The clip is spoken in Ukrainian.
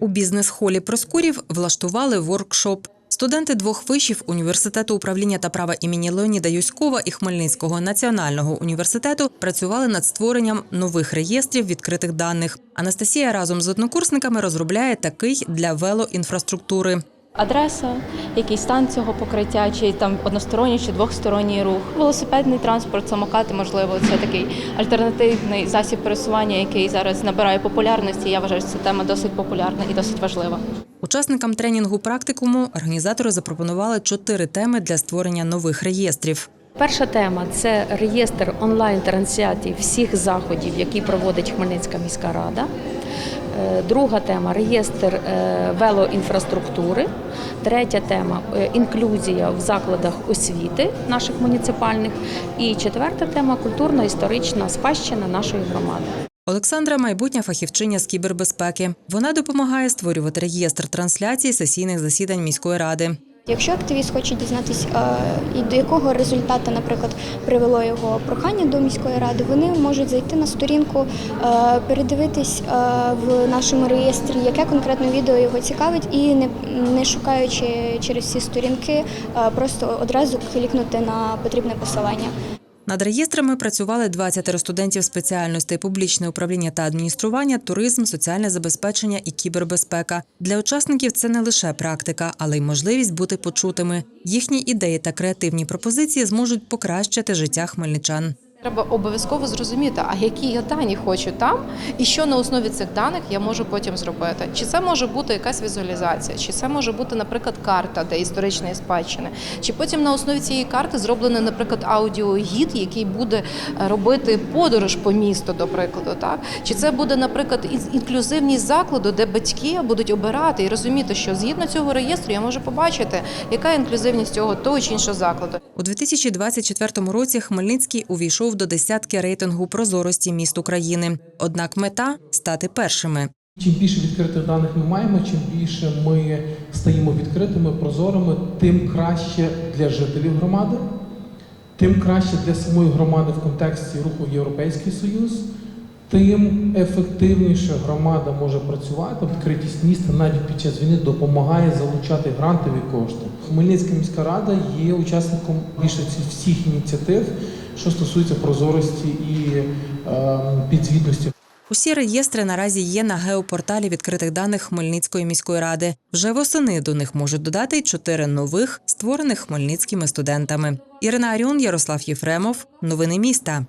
У бізнес-холі Проскурів влаштували воркшоп. Студенти двох вишів університету управління та права імені Леоніда Юськова і Хмельницького національного університету працювали над створенням нових реєстрів відкритих даних. Анастасія разом з однокурсниками розробляє такий для велоінфраструктури. Адреса, який стан цього покриття, чи там односторонній чи двохсторонній рух, велосипедний транспорт, самокати, можливо, це такий альтернативний засіб пересування, який зараз набирає популярності. Я вважаю, що ця тема досить популярна і досить важлива. Учасникам тренінгу практикуму організатори запропонували чотири теми для створення нових реєстрів. Перша тема це реєстр онлайн-трансляцій всіх заходів, які проводить Хмельницька міська рада. Е, Друга тема реєстр е, велоінфраструктури. Третя тема е, інклюзія в закладах освіти наших муніципальних. І четверта тема культурно-історична спадщина нашої громади. Олександра майбутня фахівчиня з кібербезпеки. Вона допомагає створювати реєстр трансляцій сесійних засідань міської ради. Якщо активіст хоче дізнатися, і до якого результату, наприклад, привело його прохання до міської ради, вони можуть зайти на сторінку, е, передивитись е, в нашому реєстрі, яке конкретно відео його цікавить, і не, шукаючи через ці сторінки, е, просто одразу клікнути на потрібне посилання. Над реєстрами працювали 20 студентів спеціальностей публічне управління та адміністрування, туризм, соціальне забезпечення і кібербезпека. Для учасників це не лише практика, але й можливість бути почутими. Їхні ідеї та креативні пропозиції зможуть покращити життя хмельничан. Треба обов'язково зрозуміти, а які я дані хочу там, і що на основі цих даних я можу потім зробити. Чи це може бути якась візуалізація, чи це може бути, наприклад, карта де історичної спадщини, чи потім на основі цієї карти зроблений, наприклад, аудіогід, який буде е, робити подорож по місту, до прикладу, так чи це буде, наприклад, ін- інклюзивність закладу, де батьки будуть обирати і розуміти, що згідно цього реєстру я можу побачити, яка інклюзивність цього того чи іншого закладу. У 2024 році Хмельницький увійшов до десятки рейтингу прозорості міст України. Однак мета стати першими. Чим більше відкритих даних ми маємо, чим більше ми стаємо відкритими, прозорими, тим краще для жителів громади, тим краще для самої громади в контексті руху Європейський Союз, тим ефективніше громада може працювати. Відкритість міста навіть під час війни допомагає залучати грантові кошти. Хмельницька міська рада є учасником більше всіх ініціатив, що стосується прозорості і е, підзвітності. Усі реєстри наразі є на геопорталі відкритих даних Хмельницької міської ради. Вже восени до них можуть додати чотири нових, створених хмельницькими студентами. Ірина Аріон, Ярослав Єфремов. Новини міста.